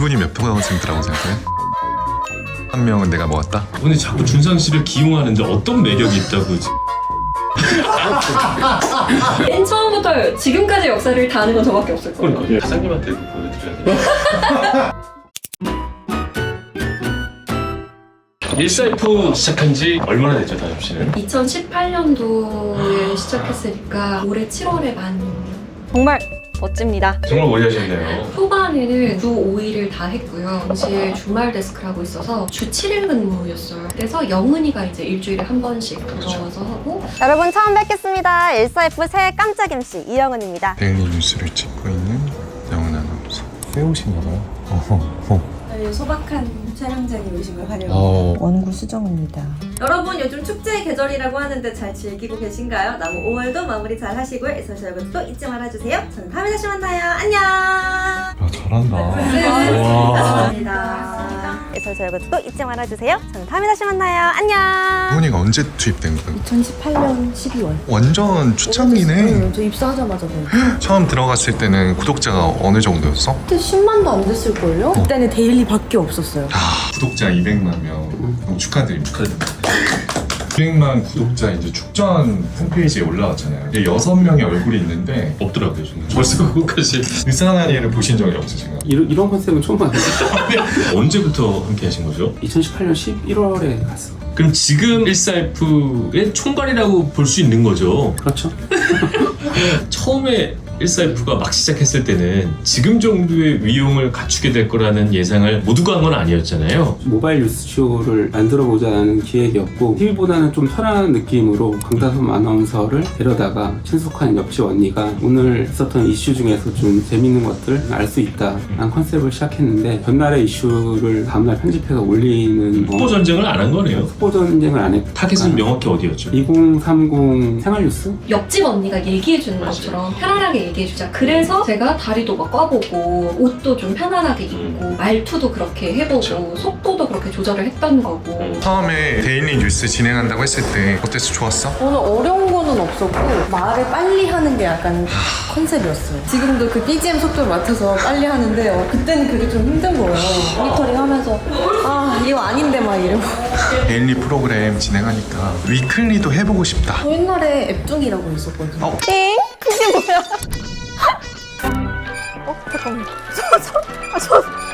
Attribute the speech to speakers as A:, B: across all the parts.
A: 지분이 몇 퍼센트라고 생각해? 한 명은 내가 먹었다?
B: 근데 자꾸 준상 씨를 기용하는데 어떤 매력이 있다고 지금
C: 맨 처음부터 지금까지 역사를 다 아는 건 저밖에 없을 거예요.
B: 그러니까 사장님한테 도 보여드려야 돼. 일사이프 시작한 지 얼마나 됐죠, 다현 씨는?
C: 2018년도에 시작했으니까 올해 7월에 만
D: 정말 멋집니다.
B: 정말 오래 하셨네요.
C: 초반에는 주 5일을 다 했고요. 동시에 주말 데스크를 하고 있어서 주 7일 근무였어요. 그래서 영은이가 이제 일주일에 한 번씩 돌아와서 하고
D: 여러분 처음 뵙겠습니다. 일사이프 새 깜짝 MC 이영은입니다.
A: 데일리 뉴스를 찍고 있는 영은 아나운서 새 옷인가 봐요 어허
E: 저희 소박한 촬영장에 오신 걸 환영합니다.
A: 어.
E: 원구 수정입니다. 여러분 요즘 축제의 계절이라고 하는데 잘 즐기고 계신가요? 남은 5월도 마무리 잘 하시고요. 에서 여러분도 잊지 말아주세요. 저는 다음에 다시 만나요. 안녕.
A: 야 잘한다
E: 네.
A: 와
E: 감사합니다.
D: 에서 저희도 잊지 말아주세요. 저는 다음에 다시 만나요. 안녕.
A: 어머니가 언제 투입된 거예요?
F: 2018년 12월.
A: 완전 초창기네
F: 저 입사하자마자 뭐.
A: 처음 들어갔을 때는 구독자가 어느 정도였어?
F: 그때 10만도 안 됐을걸요? 그때는 데일리밖에 없었어요.
A: 구독자 200만 명 너무 축하드립니다. 축하드립니다. 200만 구독자 이제 축전 홈페이지에 올라왔잖아요. 이제 6명의 얼굴이 있는데
B: 없더라고요, 저는. 벌써 그거까지.
A: 느슨한 얘를 보신 적이 없으신가요?
G: 이런, 이런 컨셉은 처음 봤어요.
B: 언제부터 함께 하신 거죠?
G: 2018년 11월에 갔어.
B: 그럼 지금 일사이프의 총괄이라고 볼 수 있는 거죠?
G: 그렇죠?
B: 처음에 일사이프가 막 시작했을 때는 지금 정도의 위용을 갖추게 될 거라는 예상을 모두가 한 건 아니었잖아요.
G: 모바일 뉴스쇼를 만들어 보자는 기획이었고 TV보다는 좀 편안한 느낌으로 강다솜 아나운서를 데려다가 친숙한 옆집 언니가 오늘 있었던 이슈 중에서 좀 재밌는 것들 알 수 있다라는 컨셉을 시작했는데 전날의 이슈를 다음날 편집해서 올리는
B: 후보 전쟁을 안 한 거네요.
G: 후보 전쟁을 안 했고
B: 타겟은 명확히 어디였죠?
G: 2030 생활뉴스?
C: 옆집 언니가 얘기해주는 것처럼 편안하게 얘기해주자. 그래서 제가 다리도 막 꽈보고 옷도 좀 편안하게 입고 말투도 그렇게 해보고
B: 그쵸.
C: 속도도 그렇게 조절을 했던 거고
B: 음.
A: 처음에 데일리 뉴스 진행한다고 했을 때 어땠어? 좋았어?
F: 저는 어려운 거는 없었고 말을 빨리 하는 게 약간 컨셉이었어요. 지금도 그 BGM 속도를 맞춰서 빨리 하는데 어, 그때는 그게 좀 힘든 거예요. 모니터링 하면서 아 이거 아닌데 막 이러고.
A: 데일리 프로그램 진행하니까 위클리도 해보고 싶다.
F: 저 옛날에 앱둥이라고 있었거든요.
A: 어?
D: 띵? 그게 뭐야? 어 잠깐만.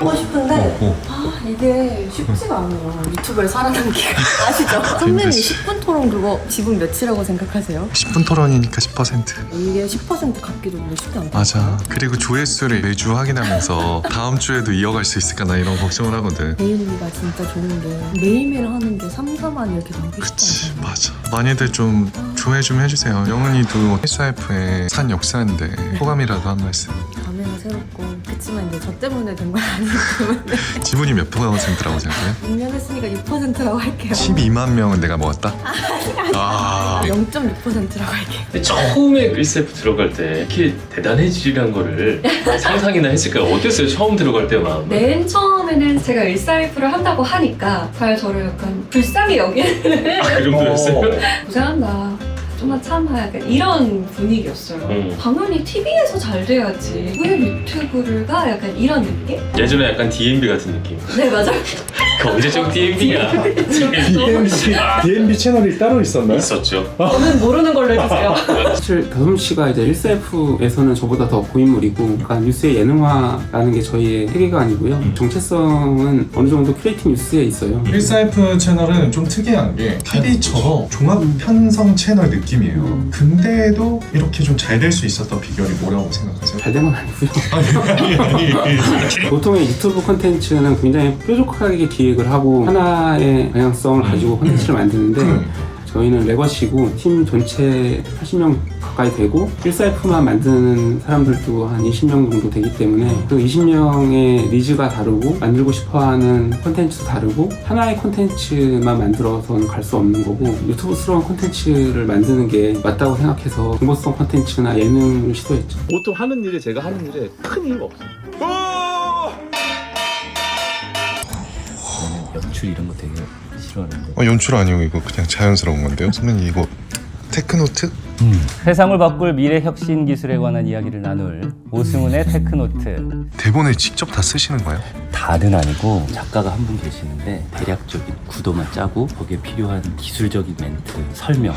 F: 하고 싶은데
A: 어.
F: 아 이게 쉽지가 않아요. 유튜브에 살아남기가 아시죠? 선배님
A: 힘드시.
F: 10분 토론 그거 지분 몇이라고 생각하세요?
A: 10분 토론이니까 10%.
F: 이게 10% 갚기도 근데 쉽지 않다.
A: 맞아. 그리고 조회수를 매주 확인하면서 다음 주에도 이어갈 수 있을까 나 이런 걱정을 하거든.
F: 데일리가 진짜 좋은 게 매일매일 하는 게 3, 4만 이렇게 나오기
A: 그치
F: 않아요.
A: 맞아. 많이들 좀 조회 좀 해주세요. 영은이도 SF의 산 역사인데 호감이라도 한 말씀.
F: 감회가 새롭고 그치만 이제 저 때문에 된 건 아니기 때문에
A: 지분이 몇 퍼센트라고 생각해?
F: 6년 했으니까 6%라고 할게요
A: 12만 명은 내가 먹었다? 아
F: 0.6%라고 할게요
B: 근데 처음에 일사이프 들어갈 때 이렇게 대단해지란 거를 상상이나 했을까요? 어땠어요? 처음 들어갈 때 마음?
C: 맨 처음에는 제가 일사이프를 한다고 하니까 잘 저를 약간 불쌍히 여기는
B: 아, 그 정도였어요?
C: 고생한다. 좀만 참아 약간 이런 분위기였어요.
B: 음.
C: 당연히 TV에서 잘 돼야지. 왜 유튜브를 가? 약간 이런 느낌?
B: 예전에 약간 DMB 같은 느낌.
C: 네 맞아요.
B: 그 언제적 DMB야?
H: DMB 채널이 따로 있었나요?
B: 있었죠.
C: 저는 모르는 걸로 해주세요.
G: 사실 다솜 씨가 이제 1셀프에서는 저보다 더 고인물이고 약간 뉴스의 예능화라는 게 저희의 세계관이고요.
B: 음.
G: 정체성은 어느 정도 큐레이팅 뉴스에 있어요.
A: 1사이프 채널은 좀 특이한 게 TV처럼 종합 편성 채널 느낌이에요. 근데도 이렇게 좀 잘 될 수 있었던 비결이 뭐라고 생각하세요?
G: 잘 된 건 아니고요.
A: 아니 아니 아니.
G: 보통의 유튜브 콘텐츠는 굉장히 뾰족하게 기획 을 하고 하나의 방향성을 가지고 콘텐츠를 만드는데
A: 음.
G: 저희는 레거시고 팀 전체 80명 가까이 되고 1사이프만 만드는 사람들도 한 20명 정도 되기 때문에 그 20명의 니즈가 다르고 만들고 싶어하는 콘텐츠도 다르고 하나의 콘텐츠만 만들어서는 갈 수 없는 거고 유튜브스러운 콘텐츠를 만드는 게 맞다고 생각해서 정보성 콘텐츠나 예능을 시도했죠.
H: 보통 하는 일에 제가 하는 일에 큰 이유가 없어요.
I: 연출 이런 거 되게 싫어하는데
A: 어, 연출 아니고 이거 그냥 자연스러운 건데요? 선배님 이거 테크노트?
I: 세상을 바꿀 미래 혁신 기술에 관한 이야기를 나눌 오승훈의 테크노트.
A: 대본을 직접 다 쓰시는 거예요?
I: 다는 아니고 작가가 한 분 계시는데 대략적인 구도만 짜고 거기에 필요한 기술적인 멘트, 설명.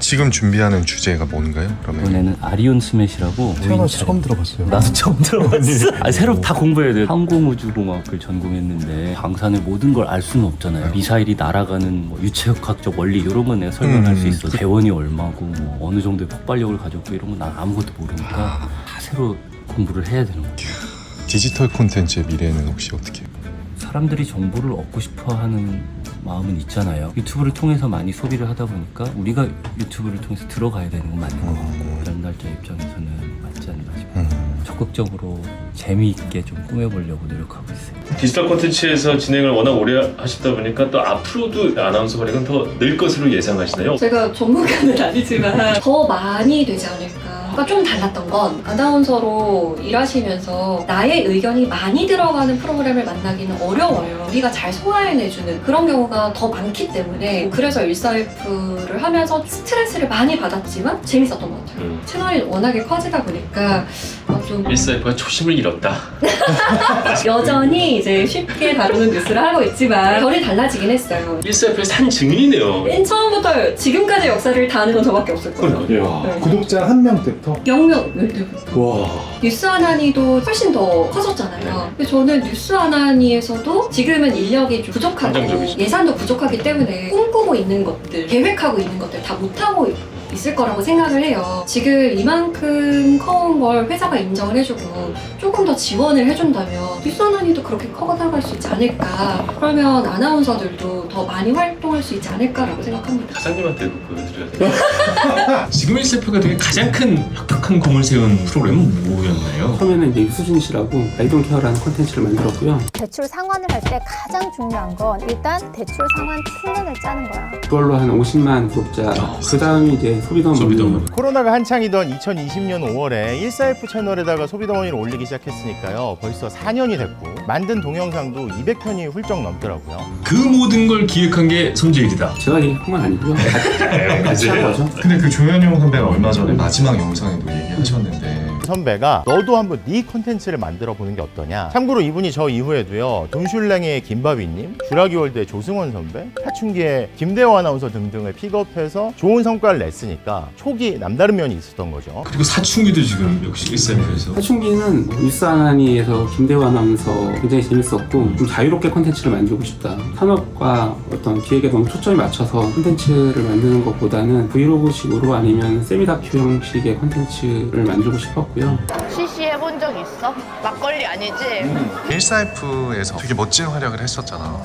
A: 지금 준비하는 주제가 뭔가요? 그러면
I: 이번에는 아리온 스매시라고
H: 태어나서 처음 들어봤어요.
I: 나도 처음 들어봤어. 아, 새로 다 공부해야 돼. 항공우주공학을 전공했는데 방사능 모든 걸 알 수는 없잖아요. 미사일이 날아가는 뭐 유체역학적 원리 이런 건 내가 설명할
A: 음.
I: 수 있어. 대원이 얼마고 뭐 어느 정도의 폭발력을 가졌고 이런 건 난 아무것도 모르니까 다 새로 공부를 해야 되는 거죠.
A: 디지털 콘텐츠의 미래는 혹시 어떻게?
I: 사람들이 정보를 얻고 싶어하는 마음은 있잖아요. 유튜브를 통해서 많이 소비를 하다 보니까 우리가 유튜브를 통해서 들어가야 되는 건 맞는 것 같고 연달자 입장에서는 맞지 않나 싶어요.
A: 음.
I: 적극적으로 재미있게 좀 꾸며보려고 노력하고 있어요.
B: 디지털 콘텐츠에서 진행을 워낙 오래 하시다 보니까 또 앞으로도 아나운서 활약은 더 늘 것으로 예상하시나요?
C: 제가 전문가는 아니지만 더 많이 되지 않을까. 아까 좀 달랐던 건 아나운서로 일하시면서 나의 의견이 많이 들어가는 프로그램을 만나기는 어려워요. 우리가 잘 소화해내주는 그런 경우가 더 많기 때문에 그래서 일사일프를 하면서 스트레스를 많이 받았지만 재밌었던 것 같아요.
B: 음.
C: 채널이 워낙에 커지다 보니까 어, 좀
B: 일사이프가 초심을 잃었다.
C: 여전히 이제 쉽게 다루는 뉴스를 하고 있지만 결이 달라지긴 했어요.
B: 일사이프의 산 증인이네요.
C: 맨 처음부터 지금까지 역사를 다 아는 건 저밖에 없을 거예요. 네.
H: 구독자 한 명 때부터
C: 0명 때부터.
H: 와.
C: 뉴스 아나니도 훨씬 더 커졌잖아요. 근데 저는 뉴스 아나니에서도 지금은 인력이 좀 부족하고
B: 한정적이죠.
C: 예산도 부족하기 때문에 꿈꾸고 있는 것들, 계획하고 있는 것들 다 못하고 있을 거라고 생각을 해요. 지금 이만큼 커온 걸 회사가 인정을 해주고 조금 더 지원을 해준다면 아나니도 그렇게 커나갈 수 있지 않을까. 그러면 아나운서들도 더 많이 활동할 수 있지 않을까라고 생각합니다.
B: 사장님한테 보여드려야 돼요. 지금 일사이프가 되게 가장 큰 혁혁한 공을 세운 프로그램은 뭐였나요?
G: 처음에는 이제 유수진 씨라고 아이돈 케어라는 콘텐츠를 만들었고요.
D: 대출 상환을 할 때 가장 중요한 건 일단 대출 상환 플랜을 짜는 거야.
G: 그걸로 한 50만 구독자. 그 다음이 이제 소비더머니.
B: 소비더머니.
J: 코로나가 한창이던 2020년 5월에 1사F 채널에다가 소비더머니를 올리기 시작했으니까요. 벌써 4년이 됐고 만든 동영상도 200편이 훌쩍 넘더라고요.
B: 그 모든 걸 기획한 게 손재일이다.
G: 제가 얘기한 건 아니고요. 같이, 같이 한 거죠.
A: 근데 그 조현용 선배가 얼마 전에 마지막 영상에도 얘기하셨는데
J: 선배가 너도 한번 네 컨텐츠를 만들어 보는 게 어떠냐. 참고로 이분이 저 이후에도요. 둠슐랭의 김바비님, 쥬라기월드의 조승원 선배, 사춘기의 김대호 아나운서 등등을 픽업해서 좋은 성과를 냈으니까 초기 남다른 면이 있었던 거죠.
B: 그리고 사춘기도 지금 역시 일사이프에서
G: 사춘기는 뉴스 아나니에서 김대호 아나운서 굉장히 재밌었고 좀 자유롭게 콘텐츠를 만들고 싶다. 산업과 어떤 기획에 너무 초점이 맞춰서 콘텐츠를 만드는 것보다는 브이로그식으로 아니면 세미다큐 형식의 콘텐츠를 만들고 싶었고 요.
K: CC 해본 적 있어? 막걸리 아니지?
A: 1사이프에서 되게 멋진 활약을 했었잖아.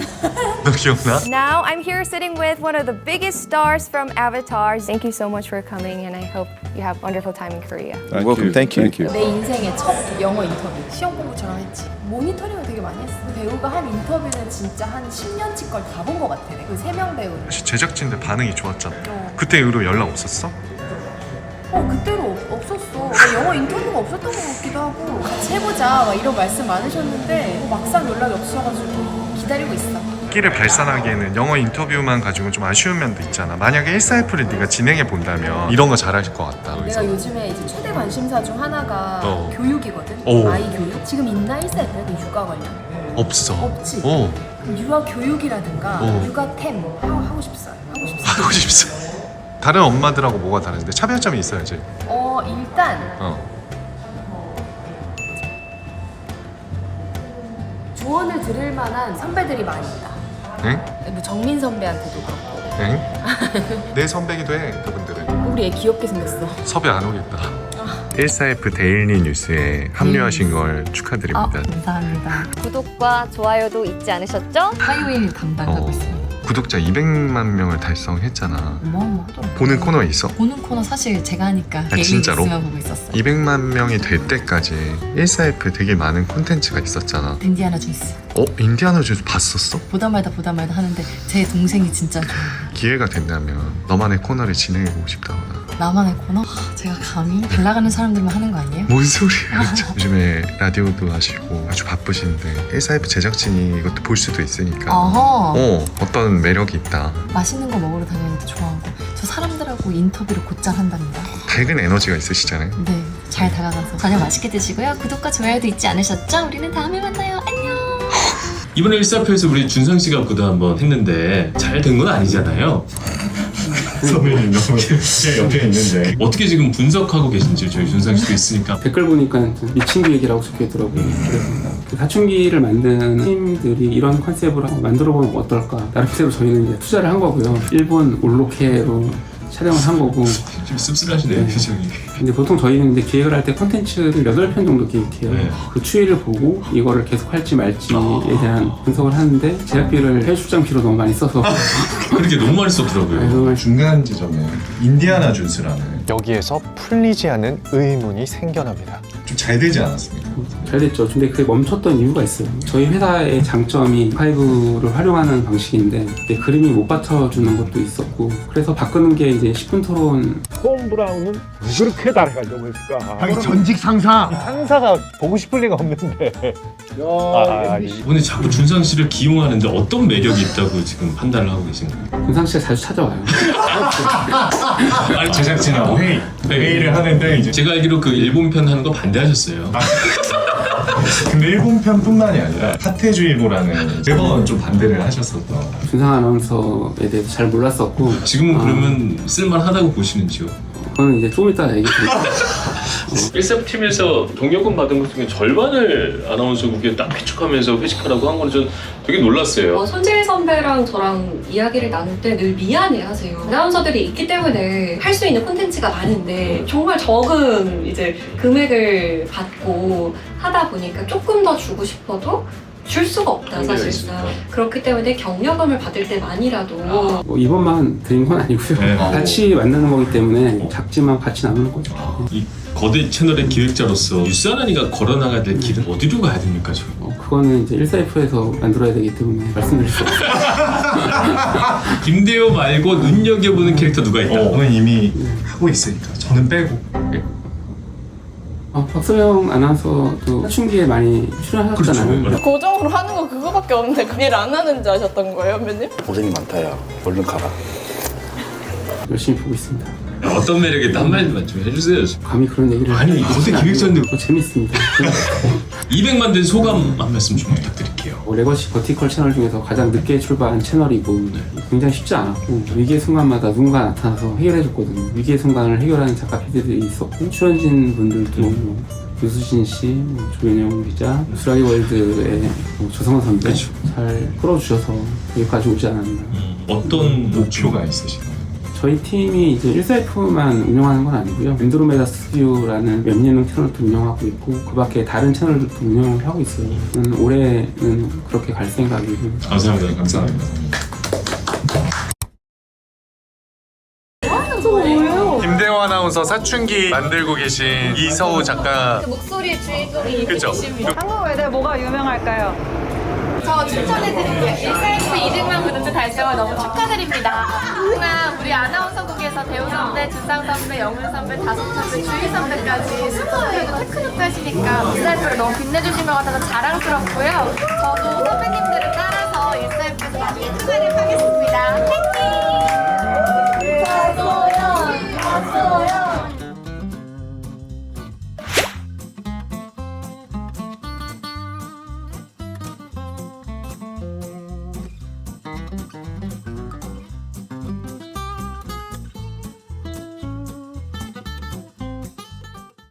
A: 너 기억나?
D: Now I'm here sitting with one of the biggest stars from Avatar. Thank you so much for coming and I hope you have wonderful time in Korea.
H: Welcome, thank you. Thank you.
F: 내 인생의 첫 영어 인터뷰 시험 공부처럼 했지 모니터링을 되게 많이 했어 배우가 한 인터뷰는 진짜 한 10년치 걸 다 본 것 같아 그 세 명 배우
A: 제작진들 반응이 좋았잖아. 그때 이후로 연락 없었어?
F: 어 그때로 없- 없었어 왜 영어 인터뷰가 없었던 것 같기도 하고 같이 해보자 막 이런 말씀 많으셨는데 뭐 막상 연락이 없어가지고 기다리고 있어
A: 끼를 발산하기에는 영어 인터뷰만 가지고 좀 아쉬운 면도 있잖아. 만약에 1사이프를 네가 진행해 본다면 이런 거 잘하실 것 같다.
F: 내가 요즘에 이제 최대 관심사 중 하나가
A: 어.
F: 교육이거든
A: 오.
F: 아이 교육 지금 있나 일사에도 육아 관련
A: 없어.
F: 없지
A: 어,
F: 유아 교육이라든가
A: 어.
F: 육아템 하고, 하고 싶어요 하고 싶어요
A: 하고 싶어. 다른 엄마들하고 뭐가 다른데 차별점이 있어야지.
F: 어 일단
A: 어.
F: 조언을 들을 만한 선배들이 많이 있다.
A: 응?
F: 뭐 정민 선배한테도 그렇고
A: 응? 내 선배기도 해. 그분들은
F: 우리 애 귀엽게 생겼어.
A: 섭외 안 오겠다. 1사이프 데일리 뉴스에 합류하신 걸 축하드립니다.
F: 감사합니다.
D: 구독과 좋아요도 잊지 않으셨죠?
F: 화요일 담당하고
A: 어.
F: 있습니다.
A: 구독자 200만 명을 달성했잖아.
F: 어마어마하더라고요.
A: 보는 코너 있어?
F: 보는 코너 사실 제가 하니까
A: 아, 진짜로?
F: 뉴스만 보고 있었어요.
A: 200만 명이 될 때까지 1사이프 되게 많은 콘텐츠가 있었잖아.
F: 딘디아나 존스
A: 어? 인디아나 존스 봤었어?
F: 보다 말다 보다 말다 하는데 제 동생이 진짜 좋아요.
A: 기회가 된다면 너만의 코너를 진행해보고 싶다거나
F: 나만의 코너? 하, 제가 감히 잘 나가는 사람들만 하는 거 아니에요?
A: 뭔 소리야 진짜. 요즘에 라디오도 하시고 아주 바쁘신데 1사이프 제작진이 이것도 볼 수도 있으니까
F: 어허
A: 어 어떤 매력이 있다
F: 맛있는 거 먹으러 다니는 것도 좋아하고 저
L: 사람들하고 인터뷰를 곧잘 한답니다.
A: 밝은 에너지가 있으시잖아요.
L: 네, 잘 다가가서 저녁 맛있게 드시고요. 구독과 좋아요도 잊지 않으셨죠? 우리는 다음에 만나요. 안녕.
B: 이번에 일사표에서 우리 준상 씨가 구도 한번 했는데 잘 된 건 아니잖아요.
A: 선배님 너무 제 옆에 있는데
B: 어떻게 지금 분석하고 계신지 저희 준상 씨도 있으니까
G: 댓글 보니까 좀 미친 기획이라고 적혀 있더라고요. 그래서 그 사춘기를 만든 팀들이 이런 컨셉으로 한번 만들어보면 어떨까. 나름대로 저희는 이제 투자를 한 거고요. 일본 올로케로 촬영을 한 거고.
B: 좀 씁쓸하시네요,
G: 네.
B: 표정이.
G: 근데 보통 저희는 이제 기획을 할때 콘텐츠를 8편 정도 기획해요.
B: 네.
G: 그 추이를 보고 이거를 계속 할지 말지에 대한 분석을 하는데 제작비를 해수장비로 너무 많이 써서
B: 그렇게 너무 많이 썼더라고요.
G: 그래서
A: 중간 지점에 인디아나 준스라는
H: 여기에서 풀리지 않은 의문이 생겨납니다.
A: 좀 잘 되지 않았습니까?
G: 잘 됐죠. 근데 그게 멈췄던 이유가 있어요. 저희 회사의 장점이 파이브를 활용하는 방식인데 그림이 못 받쳐주는 것도 있었고 그래서 바꾸는 게 이제 10분 토론
M: 톰 브라운은 왜 그렇게 달아가려고 했을까?
H: 아니 전직 상사.
M: 상사가 보고 싶을 리가 없는데. 아, 아니.
B: 오늘 자꾸 준상 씨를 기용하는데 어떤 매력이 있다고 지금 판단을 하고 계신가요?
G: 군상 씨가 자주 찾아와요.
B: 아니
A: 제작진하고 회의
B: 네.
A: 회의를 하는데 이제
B: 제가 알기로 그 일본 편 하는 거 반대하셨어요.
A: 근데 일본 편뿐만이 아니라 사태주의보라는 매번 좀 반대를 하셨었던
G: 준상 아나운서에 대해서 잘 몰랐었고
B: 지금은
G: 아,
B: 그러면 쓸만하다고 보시는지요?
G: 그거는 이제 조금 이따 얘기 드릴게요.
B: 일사팀에서 동력금 받은 것 중에 절반을 아나운서국에 딱 회축하면서 회식하라고 한 거는 전 되게 놀랐어요.
C: 어, 손재일 선배랑 저랑 이야기를 나눌 때 늘 미안해 하세요. 아나운서들이 있기 때문에 할 수 있는 콘텐츠가 많은데 정말 적은 이제 금액을 받고 하다 보니까 조금 더 주고 싶어도 줄 수가 없다
B: 한계가
C: 사실상. 그렇기 때문에 격려금을 받을 때만이라도
G: 뭐 이번만 드린 건 아니고요.
B: 네.
G: 같이 만나는 거기 때문에 작지만 같이 나누는 거죠.
B: 이 거대 채널의 기획자로서 뉴스 하나니가 걸어나가야 될 길은 어디로 가야 됩니까, 저희?
G: 어, 그거는 이제 1사이프에서 만들어야 되기 때문에 말씀드릴 수 없어요.
B: 김대호 말고 눈여겨보는 캐릭터 누가 있다?
A: 어, 오늘 이미 하고 있으니까 저는 빼고
G: 어, 박소영 아나운서도 사춘기에 많이 출연하셨잖아요.
B: 그렇죠.
K: 고정으로 하는 거 그거밖에 없는데 그 일 안 하는 줄 아셨던 거예요, 선배님?
H: 고생이 많다 야. 얼른 가라.
G: 열심히 보고 있습니다.
B: 어떤 매력이 있다 한마디만 좀 해주세요.
G: 감히 그런 얘기를
B: 아니, 거대 기획자인데
G: 재밌습니다.
B: 200만 된 소감 한 말씀 좀 부탁드릴게요.
G: 뭐 레거시 버티컬 채널 중에서 가장 늦게 출발한 채널이고 굉장히 쉽지 않았고 위기의 순간마다 누군가 나타나서 해결해줬거든요. 위기의 순간을 해결하는 작가 PD들이 있었고 출연진 분들도 뭐 유수진 씨, 뭐 조현영 기자, 수라기 월드의 뭐 조성원 선배 잘 끌어주셔서 여기까지 오지 않았나.
B: 음, 어떤
A: 목표가 있으신가요?
G: 저희 팀이 이제 1사이프만 운영하는 건 아니고요. 엔드로메다 스튜디오라는 웹 예능 채널도 운영하고 있고 그 밖에 다른 채널들도 운영을 하고 있어요. 저는 올해는 그렇게 갈 생각이고
B: 감사합니다.
A: 감사합니다.
H: 김대호 아나운서 사춘기 만들고 계신 이서우 작가.
D: 목소리의 주인공이
H: 그죠?
K: 한국 외대 뭐가 유명할까요?
D: 저 추천해드린 게 일사에서 200만 구독자 달성을 너무 축하드립니다. 하지만 우리 아나운서국에서 대우 선배, 주상 선배, 영훈 선배, 다솜 선배, 주희 선배까지 스포츠에도 테크노트 하시니까 일사에프를 너무 빛내주신 것 같아서 자랑스럽고요. 저도 선배님들을 따라서 일사에프에서 많이 투자를 하겠습니다. 화이팅! 네, 박소연! 박소연!